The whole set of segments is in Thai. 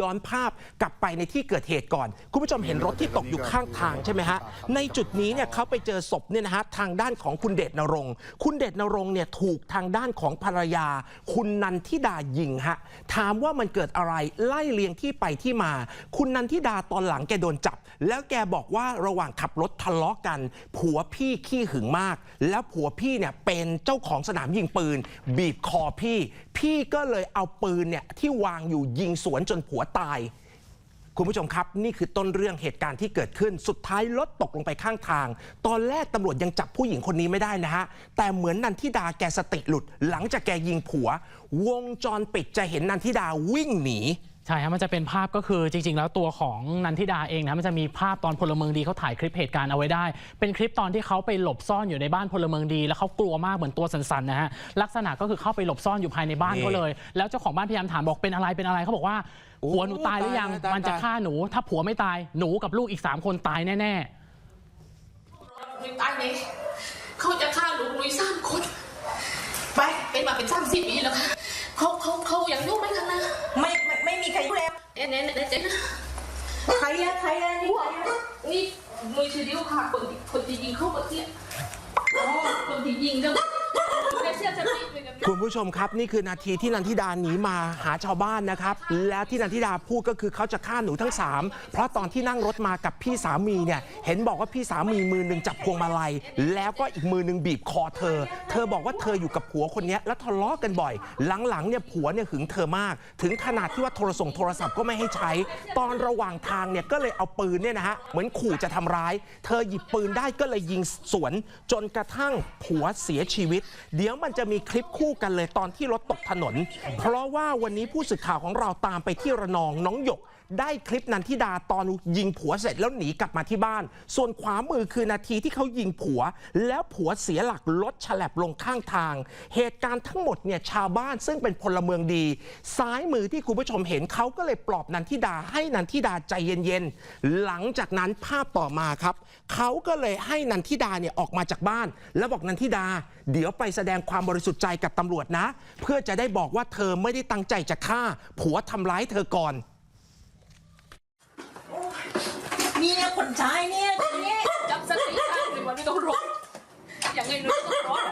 ย้อนภาพกลับไปในที่เกิดเหตุก่อน คุณผู้ชมเห็นรถที่ตกอยู่ข้างทางใช่ไหมฮะ ในจุดนี้เนี่ยเขาไปเจอศพเนี่ยนะฮะทางด้านของคุณเดชนรงค์ คุณเดชนรงค์เนี่ยถูกทางด้านของภรรยา คุณนันทิดายิงฮะ ถามว่ามันเกิดอะไรไล่เลียงที่ไปที่มา คุณนันทิดาตอนหลังแกโดนจับ แล้วแกบอกว่าระหว่างขับรถทะเลาะกัน ผัวพี่ขี้หึงมาก แล้วผัวพี่เนี่ยเป็นเจ้าของสนามยิงปืน บีบคอพี่ พี่ก็เลยเอาปืนเนี่ยที่วางอยู่ยิงสวนจนผัวตาย คุณผู้ชมครับ นี่คือต้นเรื่องเหตุการณ์ที่เกิดขึ้นสุดท้ายรถตกลงไปข้างทาง ตอนแรกตำรวจยังจับผู้หญิงคนนี้ไม่ได้นะฮะ แต่เหมือนนันทิดาแกสติหลุด หลังจากแกยิงผัว วงจรปิดจะเห็นนันทิดาวิ่งหนี ใช่ครับมันจะเป็นภาพก็คือจริง ๆ แล้วตัวของนันทิดาเองนะมันจะมีภาพตอนพลเมืองดีเขาถ่ายคลิปเหตุการณ์เอาไว้ได้ เป็นคลิปตอนที่เขาไปหลบซ่อนอยู่ในบ้านพลเมืองดี แล้วเขากลัวมากเหมือนตัวสั่นๆนะฮะลักษณะก็คือเข้าไปหลบซ่อนอยู่ภายในบ้านนี่เขาเลย แล้วเจ้าของบ้านพยายามถามบอกเป็นอะไรเป็นอะไรเขาบอกว่าโอ้ผัวหนูตายหรือยังตายตายมันจะฆ่าหนู ถ้าผัวไม่ตายหนูกับลูกอีกสามคนตายแน่ลุยตายเลยเขาจะฆ่าลุงลุยสามคนไปเป็นมาเป็นสามสิบปีแล้วค่ะเขาเขาเขายังยุ่งไหมข้างหน้าไม่ไม่ไม่มี ใครรู้แล้วเน่เน่เน่เจ๊นะใครอะใครอะนี่ว้าใครอะ นี่ลุยชื่อเดียวค่ะคนที่คนที่ยิงเขาเมื่อกี้อ๋อคนที่ยิงเรื่อง คุณผู้ชมครับนี่คือนาทีที่นันทิดาหนีมาหาชาวบ้านนะครับ แล้วที่นันทิดาพูดก็คือเขาจะฆ่าหนูทั้ง 3 เพราะตอนที่นั่งรถมากับพี่สามีเนี่ยเห็นบอกว่าพี่สามีมือหนึ่งจับพวงมาลัย แล้วก็อีกมือหนึ่งบีบคอเธอ เธอบอกว่าเธออยู่กับผัวคนนี้แล้วทะเลาะกันบ่อย หลังๆเนี่ยผัวเนี่ยหึงเธอมาก ถึงขนาดที่ว่าโทรส่งโทรศัพท์ก็ไม่ให้ใช้ ตอนระหว่างทางเนี่ยก็เลยเอาปืนเนี่ยนะฮะเหมือนขู่จะทำร้าย เธอหยิบปืนได้ก็เลยยิงสวน จนกระทั่งผัวเสียชีวิต เดี๋ยวมันจะมีคลิปคู่กันเลยตอนที่รถตกถนน เพราะว่าวันนี้ผู้สื่อข่าวของเราตามไปที่ระนองน้องหยก ได้คลิปนันทิดาตอนยิงผัวเสร็จแล้วหนีกลับมาที่บ้าน ส่วนขวามือคือนาทีที่เขายิงผัว แล้วผัวเสียหลักรถฉลับลงข้างทาง เหตุการณ์ทั้งหมดเนี่ยชาวบ้านซึ่งเป็นพลเมืองดี ซ้ายมือที่คุณผู้ชมเห็นเขาก็เลยปลอบนันทิดาให้นันทิดาใจเย็นๆ หลังจากนั้นภาพต่อมาครับเขาก็เลยให้นันทิดาเนี่ยออกมาจากบ้าน แล้วบอกนันทิดา เดี๋ยวไปแสดงความบริสุทธิ์ใจกับตำรวจนะ เพื่อจะได้บอกว่าเธอไม่ได้ตั้งใจจะฆ่า ผัวทำร้ายเธอก่อน เนี่ยคนชายเนี่ยเนี่ยจับสติได้หรือว่าไม่ต้องรถยังไงหนูต้องรถ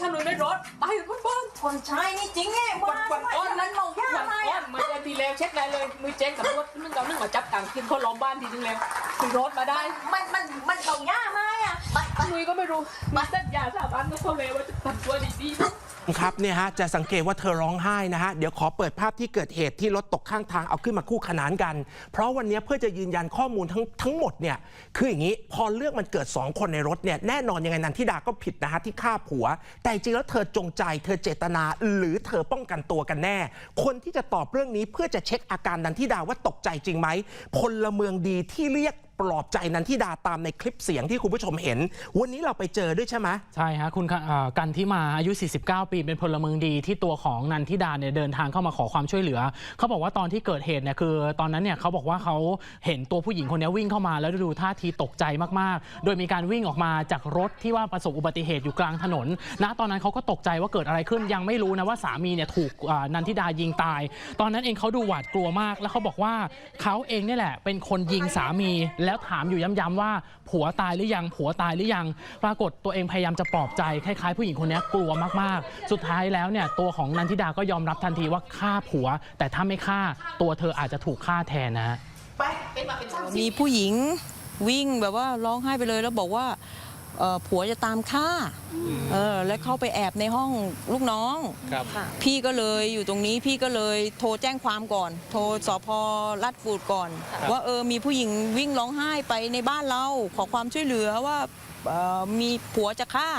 ถ้าหนูไม่รถตายบนบ้านคนชายนี่จริงไงวัว่านวันอ้อนนั้นมองยากวันไหมอ้ออะนมาเดือนที่แล้วเช็คได้เลยมือแจ้งตำรวจนึงเอานึงมาจับต่างกินเขาล้อมบ้านทีนึงแล้วคือรถมาได้ มันมันมันมองยากไหมอะไปไปนุยก็ไม่รู้มาเส้นยาสาบานก็เขาเลยว่าจะทำตัวดีๆ ครับเนี่ยฮะจะสังเกตว่าเธอร้องไห้นะฮะเดี๋ยวขอเปิดภาพที่เกิดเหตุที่รถตกข้างทางเอาขึ้นมาคู่ขนานกัน เพราะวันนี้เพื่อจะยืนยันข้อมูลทั้งทั้งหมดเนี่ยคืออย่างนี้พอเรื่องมันเกิด 2 คนในรถเนี่ยแน่นอนยังไงนันทิดาก็ผิดนะฮะที่ฆ่าผัว แต่จริงแล้วเธอจงใจ เธอเจตนาหรือเธอป้องกันตัวกันแน่ คนที่จะตอบเรื่องนี้เพื่อจะเช็คอาการนันทิดาว่าตกใจจริงไหมพลเมืองดีที่เรียก ปลอบใจนันทิดาตามในคลิปเสียงที่คุณผู้ชมเห็น วันนี้เราไปเจอด้วยใช่ไหมใช่ฮะคุณเอ่อกันที่มาอายุ 49 ปีเป็นพลเมืองดีที่ตัวของนันทิดาเนี่ยเดินทางเข้ามาขอความช่วยเหลือ เขาบอกว่าตอนที่เกิดเหตุเนี่ยคือ ตอนนั้นเนี่ยเขาบอกว่าเขาเห็นตัวผู้หญิงคนนี้วิ่งเข้ามาแล้วดูท่าทีตกใจมากๆ โดยมีการวิ่งออกมาจากรถที่ว่าประสบอุบัติเหตุอยู่กลางถนนณตอนนั้นเขาก็ตกใจว่าเกิดอะไรขึ้นยังไม่รู้นะว่าสามีเนี่ยถูกอ่านันทิดายิงตาย ตอนนั้นเองเขาดูหวาดกลัวมาก แล้วเขาบอกว่าเขาเองเนี่ยแหละเป็นคนยิงสามีแล้วถามอยู่ย้ำๆว่าผัวตายหรือยังผัวตายหรือยัง ปรากฏตัวเองพยายามจะปลอบใจคล้ายๆผู้หญิงคนนี้กลัวมากๆ สุดท้ายแล้วเนี่ยตัวของนันทิดาก็ยอมรับทันทีว่าฆ่าผัว แต่ถ้าไม่ฆ่าตัวเธออาจจะถูกฆ่าแทนนะ ไปเป็นมาเป็นสามสิบมีผู้หญิงวิ่งแบบว่าร้องไห้ไปเลยแล้วบอกว่า เอ่อผัวจะตามฆ่าเออแล้วเข้าไปแอบในห้องลูกน้องพี่ก็เลยอยู่ตรงนี้พี่ก็เลยโทรแจ้งความก่อน โทรสพลัดฟูดก่อนว่าเออมีผู้หญิงวิ่งร้องไห้ไปในบ้านเราขอความช่วยเหลือว่าเอ่อมีผัวจะฆ่า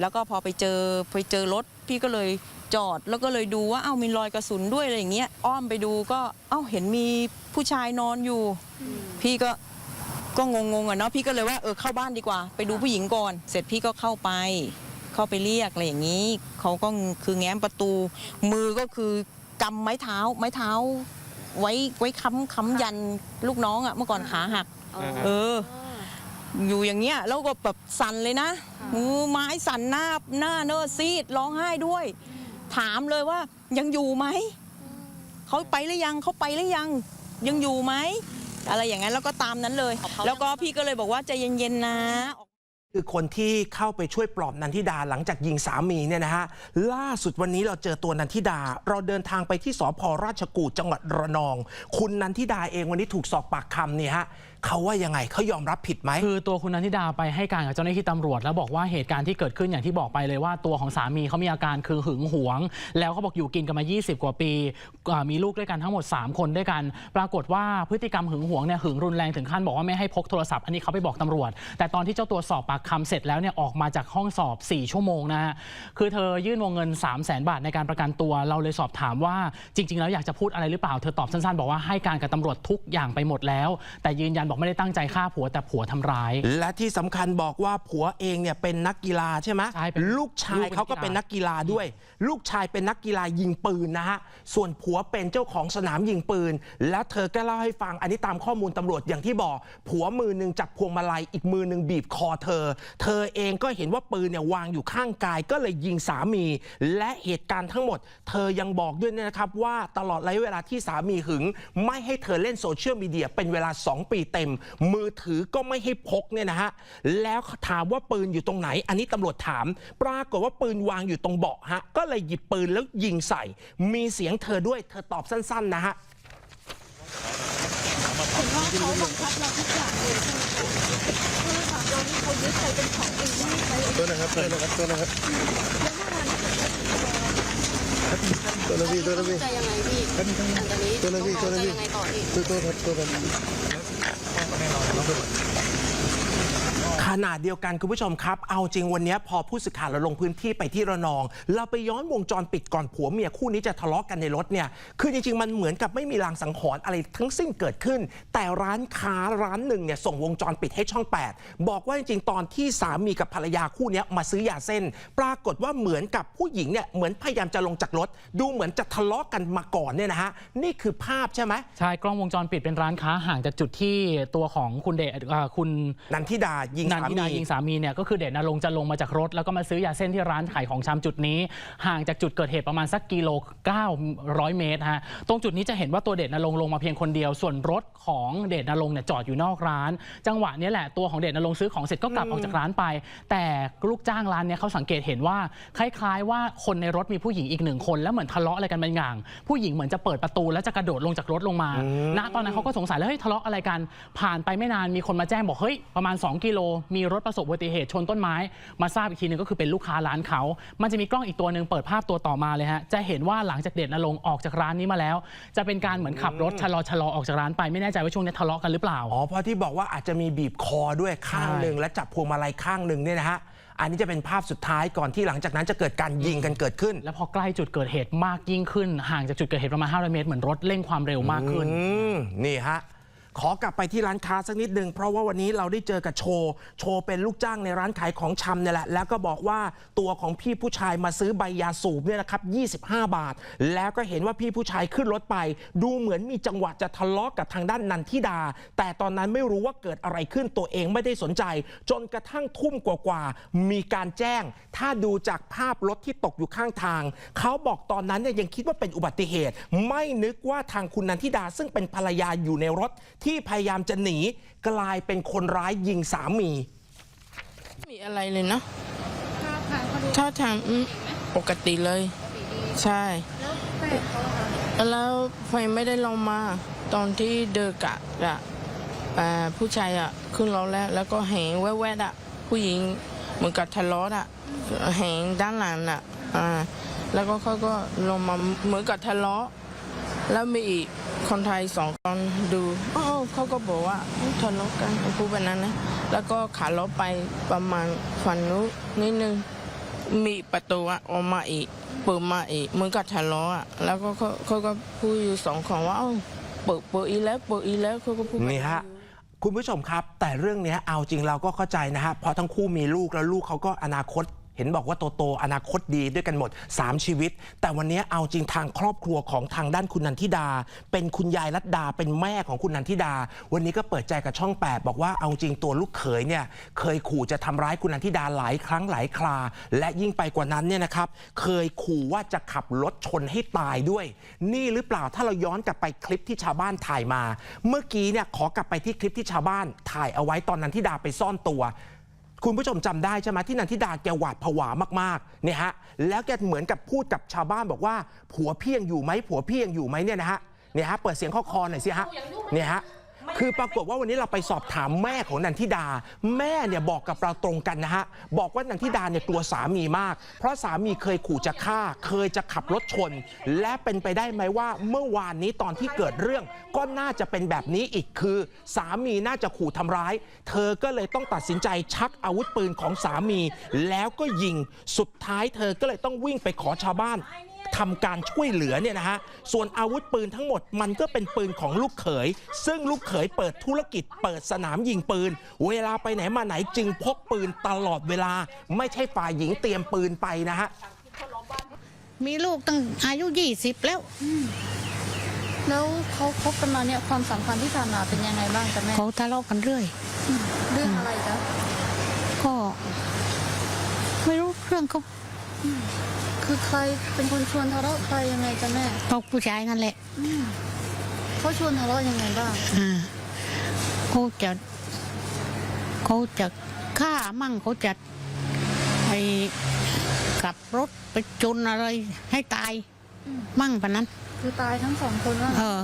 แล้วก็พอไปเจอไปเจอรถ พี่ก็เลยจอดแล้วก็เลยดูว่าเอ้ามีรอยกระสุนด้วยอะไรอย่างเงี้ยอ้อมไปดูก็เอ้าเห็นมีผู้ชายนอนอยู่ พี่ก็ ก็งงๆอะเนาะพี่ก็เลยว่าเออเข้าบ้านดีกว่า ไปดูผู้หญิงก่อน เสร็จพี่ก็เข้าไป เข้าไปเรียกอะไรอย่างนี้เขาก็คือแง้มประตู มือก็คือกำไม้เท้าไม้เท้า ไว้ไว้ค้ำค้ำยันลูกน้องอะเมื่อก่อนขาหักเออ อยู่อย่างเงี้ยแล้วก็แบบสั่นเลยนะมือไม้สั่นหน้าหน้าเนอซีดร้องไห้ด้วย ถามเลยว่ายังอยู่ไหมเขาไปหรือยังเขาไปหรือยัง ยังอยู่ไหม อะไรอย่างนั้นแล้วก็ตามนั้นเลย แล้วก็พี่ก็เลยบอกว่าใจเย็นๆนะ คือคนที่เข้าไปช่วยปลอบนันทิดาหลังจากยิงสามีเนี่ยนะฮะล่าสุดวันนี้เราเจอตัวนันทิดา เราเดินทางไปที่สพราชกูดจังหวัดระนอง คุณนันทิดาเองวันนี้ถูกสอบปากคำเนี่ยฮะ เขาว่ายังไงเขายอมรับผิดไหม คือตัวคุณนันทิดาไปให้การกับเจ้าหน้าที่ตำรวจ แล้วบอกว่าเหตุการณ์ที่เกิดขึ้นอย่างที่บอกไปเลยว่าตัวของสามีเขามีอาการคือหึงหวง แล้วเขาบอกอยู่กินกันมา 20 กว่าปีอ่ามีลูกด้วยกันทั้งหมด 3 คนด้วยกัน ปรากฏว่าพฤติกรรมหึงหวงเนี่ยหึงรุนแรงถึงขั้นบอกว่าไม่ให้พกโทรศัพท์อันนี้เขาไปบอกตำรวจ แต่ตอนที่เจ้าตัวสอบปากคำเสร็จแล้วเนี่ยออกมาจากห้องสอบ 4 ชั่วโมงนะฮะคือเธอยื่นวงเงิน 3 0 0แสนบาทในการประกันตัวเราเลยสอบถามว่าจริง ๆ แล้วอยากจะพูดอะไรหรือเปล่าเธอตอบสั้นๆ บอกว่าให้การกับตำรวจทุกอย่างไปหมดแล้ว แต่ยืนยันบอกไม่ได้ตั้งใจฆ่าผัวแต่ผัวทำร้าย และที่สำคัญบอกว่าผัวเองเนี่ยเป็นนักกีฬาใช่ไหมใช่เป็นลูกชายเขาก็เป็นนักกีฬาด้วย ลูกชายเป็นนักกีฬายิงปืนนะฮะส่วนผัวเป็นเจ้าของสนามยิงปืน แล้วเธอก็เล่าให้ฟังอันนี้ตามข้อมูลตำรวจอย่างที่บอก ผัวมือหนึ่งจับพวงมาลัยอีกมือหนึ่งบีบคอเธอ เธอเองก็เห็นว่าปืนเนี่ยวางอยู่ข้างกายก็เลยยิงสามี และเหตุการณ์ทั้งหมด เธอยังบอกด้วยนะครับว่าตลอดระยะเวลาที่สามีหึง ไม่ให้เธอเล่นโซเชียลมีเดียเป็นเวลา 2 ปีเต็มมือถือก็ไม่ให้พกเนี่ยนะฮะแล้วถามว่าปืนอยู่ตรงไหน อันนี้ตำรวจถาม ปรากฏว่าปืนวางอยู่ตรงเบาะฮะก็เลยหยิบปืนแล้วยิงใส่ มีเสียงเธอด้วยเธอตอบสั้น ๆ นะฮะตัวนะครับตัวนะครับตัวนะครับตัวนะพี่ตัวนะพี่จะยังไงพี่หลังจากนี้ตัวนะพี่ตัวนะจะพี่ยังไงต่อพี่ตัวตัวค รับตัวครับ ขนาดเดียวกันคุณผู้ชมครับ เอาจริงวันนี้พอผู้สื่อข่าวเราลงพื้นที่ไปที่ระนอง เราไปย้อนวงจรปิดก่อนผัวเมียคู่นี้จะทะเลาะกันในรถเนี่ย คือจริงๆ มันเหมือนกับไม่มีลางสังหรณ์อะไรทั้งสิ้นเกิดขึ้น แต่ร้านค้าร้านหนึ่งเนี่ยส่งวงจรปิดให้ช่อง 8 บอกว่าจริงๆ ตอนที่สามีกับภรรยาคู่เนี้ยมาซื้อยาเส้น ปรากฏว่าเหมือนกับผู้หญิงเนี่ยเหมือนพยายามจะลงจากรถ ดูเหมือนจะทะเลาะกันมาก่อนเนี่ยนะฮะนี่คือภาพใช่ไหมใช่กล้องวงจรปิดเป็นร้านค้าห่างจากจุดที่ตัวของคุณเดชอ่าคุณนันทิดายิงนันสาทิดามียิงสามีเนี่ยก็คือเดชนรงค์จะลงมาจากรถ แล้วก็มาซื้อยาเส้นที่ร้านขายของชำจุดนี้ ห่างจากจุดเกิดเหตุประมาณสักกิโล 900 เมตรฮะตรงจุดนี้จะเห็นว่าตัวเดชนรงค์ลงมาเพียงคนเดียว ส่วนรถของเดชนรงค์เนี่ยจอดอยู่นอกร้าน จังหวะนี้แหละตัวของเดชนรงค์ซื้อของเสร็จก็กลับออกจากร้านไป แต่ลูกจ้างร้านเนี่ยเขาสังเกตเห็นว่าคล้าย ๆ ว่าคนในรถมีผู้หญิงอีกหนึ่งคน แล้วเหมือนทะเลาะอะไรกันบางอย่าง ผู้หญิงเหมือนจะเปิดประตูแล้วจะกระโดดลงจากรถลงมาณตอนนั้นเขาก็สงสัยแล้วเฮ้ยทะเลาะอะไรกันผ่านไปไม่นานมีคนมาแจ้งบอกเฮ้ยประมาณ 2 กิโลมีรถประสบอุบัติเหตุชนต้นไม้ มาทราบอีกทีหนึงก็คือเป็นลูกค้าร้านเขา มันจะมีกล้องอีกตัวหนึ่งเปิดภาพตัวต่อมาเลยฮะ จะเห็นว่าหลังจากเดชนรงค์ออกจากร้านนี้มาแล้ว จะเป็นการเหมือนขับรถชะลอชะลอออกจากร้านไปไม่แน่ใจว่าช่วงนี้ทะเลาะกันหรือเปล่า อ๋อเพราะที่บอกว่าอาจจะมีบีบคอด้วยข้างหนึ่งและจับพวงมาลัยข้างหนึ่งเนี่ยนะฮะอันนี้จะเป็นภาพสุดท้ายก่อนที่หลังจากนั้นจะเกิดการยิงกันเกิดขึ้น แล้วพอใกล้จุดเกิดเหตุมากยิ่งขึ้น ห่างจากจุดเกิดเหตุประมาณ500เมตรเหมือนรถเร่งความเร็วมากขึ้นอืมนี่ฮะ ขอกลับไปที่ร้านค้าสักนิดหนึ่งเพราะว่าวันนี้เราได้เจอกับโชว์ โชว์เป็นลูกจ้างในร้านขายของชำเนี่ยแหละ แล้วก็บอกว่าตัวของพี่ผู้ชายมาซื้อใบยาสูบเนี่ยนะครับ 25 บาท แล้วก็เห็นว่าพี่ผู้ชายขึ้นรถไป ดูเหมือนมีจังหวะจะทะเลาะกับทางด้านนันทิดา แต่ตอนนั้นไม่รู้ว่าเกิดอะไรขึ้นตัวเองไม่ได้สนใจ จนกระทั่งทุ่มกว่าๆมีการแจ้ง ถ้าดูจากภาพรถที่ตกอยู่ข้างทาง เขาบอกตอนนั้นเนี่ยยังคิดว่าเป็นอุบัติเหตุ ไม่นึกว่าทางคุณนันทิดาซึ่งเป็นภรรยาอยู่ในรถที่พยายามจะหนีกลายเป็นคนร้ายยิงสามีมีอะไรเลยเนาะท่าทางอืมปกติเลย ใช่ แล้วไฟไม่ได้ลงมา ตอนที่เดินกะอะอ่าผู้ชายอะขึ้นรถแล้ว แล้วก็เห็นแวดๆอะผู้หญิงเหมือนกับทะเลาะอะเห็นด้านหลังอะอ่าแล้วก็เขาก็ลงมาเหมือนกับทะเลาะ แล้วมีอีกคนไทยสองคนดูอ้าว เขาก็บอกว่าทะเลาะกันพูดแบบนั้นนะ แล้วก็ขาลาะไปประมาณฝั่งนู้นนิดนึง มีประตูอะออกมาอีก เปิดมาอีกเหมือนกับทะเลาะอะแล้วก็เขาเขาก็พูดอยู่สองคนว่าเอ้าเปิดเปิดอีกแล้วเปิดอีกแล้วเขาก็พูดแบบนี่ฮะคุณผู้ชมครับ แต่เรื่องเนี้ยเอาจริงเราก็เข้าใจนะฮะเพราะทั้งคู่มีลูกแล้วลูกเขาก็อนาคต เห็นบอกว่าโตโตอนาคตดีด้วยกันหมด 3 ชีวิต แต่วันนี้เอาจริงทางครอบครัวของทางด้านคุณนันทิดา เป็นคุณยายรัตดาเป็นแม่ของคุณนันทิดา วันนี้ก็เปิดใจกับช่อง 8 บอกว่าเอาจริงตัวลูกเขยเนี่ยเคยขู่จะทำร้ายคุณนันทิดาหลายครั้งหลายครา และยิ่งไปกว่านั้นเนี่ยนะครับเคยขู่ว่าจะขับรถชนให้ตายด้วย นี่หรือเปล่าถ้าเราย้อนกลับไปคลิปที่ชาวบ้านถ่ายมา เมื่อกี้เนี่ยขอกลับไปที่คลิปที่ชาวบ้านถ่ายเอาไว้ตอนนันทิดาไปซ่อนตัว คุณผู้ชมจำได้ใช่ไหมที่นันทิดาแกหวาดผวามากๆเนี่ยฮะแล้วแกเหมือนกับพูดกับชาวบ้านบอกว่า ผัวเพียงอยู่ไหมผัวเพียงอยู่ไหมเนี่ยนะฮะเนี่ยฮะเปิดเสียงข้อคอหน่อยสิฮะเนี่ยฮะ คือปรากฏว่าวันนี้เราไปสอบถามแม่ของนันทิดา แม่เนี่ยบอกกับเราตรงกันนะฮะ บอกว่านันทิดาเนี่ยกลัวสามีมาก เพราะสามีเคยขู่จะฆ่า เคยจะขับรถชน และเป็นไปได้ไหมว่าเมื่อวานนี้ตอนที่เกิดเรื่อง ก็น่าจะเป็นแบบนี้อีกคือ สามีน่าจะขู่ทำร้าย เธอก็เลยต้องตัดสินใจชักอาวุธปืนของสามี แล้วก็ยิงสุดท้ายเธอก็เลยต้องวิ่งไปขอชาวบ้าน ทำการช่วยเหลือเนี่ยนะฮะ ส่วนอาวุธปืนทั้งหมดมันก็เป็นปืนของลูกเขย ซึ่งลูกเขยเปิดธุรกิจเปิดสนามยิงปืน เวลาไปไหนมาไหนจึงพกปืนตลอดเวลา ไม่ใช่ฝ่ายหญิงเตรียมปืนไปนะฮะ มีลูกตั้งอายุยี่สิบแล้ว แล้วเขาคบกันมาเนี่ยความสัมพันธ์ที่ผ่านมาเป็นยังไงบ้างจ๊ะแม่เขาทะเลาะกันเรื่อย เรื่องอะไรจ๊ะก็ ไม่รู้เรื่องเขา คือใครเป็นคนชวนทะเลาะใครยังไงจ๊ะแม่พวกผู้ชายนั่นแหละเขาชวนทะเลาะยังไงบ้างอ่าเขาจะเขาจะฆ่ามั่งเขาจะไอ้ขับรถไปจนอะไรให้ตายมั่งปะนั้น คือตายทั้งสองคนว่าเออ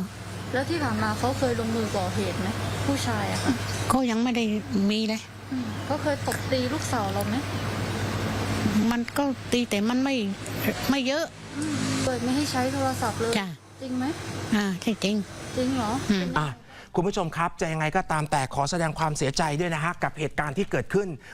แล้วที่ผ่านมาเขาเคยลงมือก่อเหตุไหมผู้ชายอะค่ะเขายังไม่ได้มีเลย อืมเขาเคยตบตีลูกสาวเราไหม มันก็ตีแต่มันไม่ไม่เยอะเปิดไม่ให้ใช้โทรศัพท์เลยจ้ะจริงไหมอ่าใช่จริง จริงเหรออืมอะคุณผู้ชมครับจะยังไงก็ตามแต่ขอแสดงความเสียใจด้วยนะฮะกับเหตุการณ์ที่เกิดขึ้น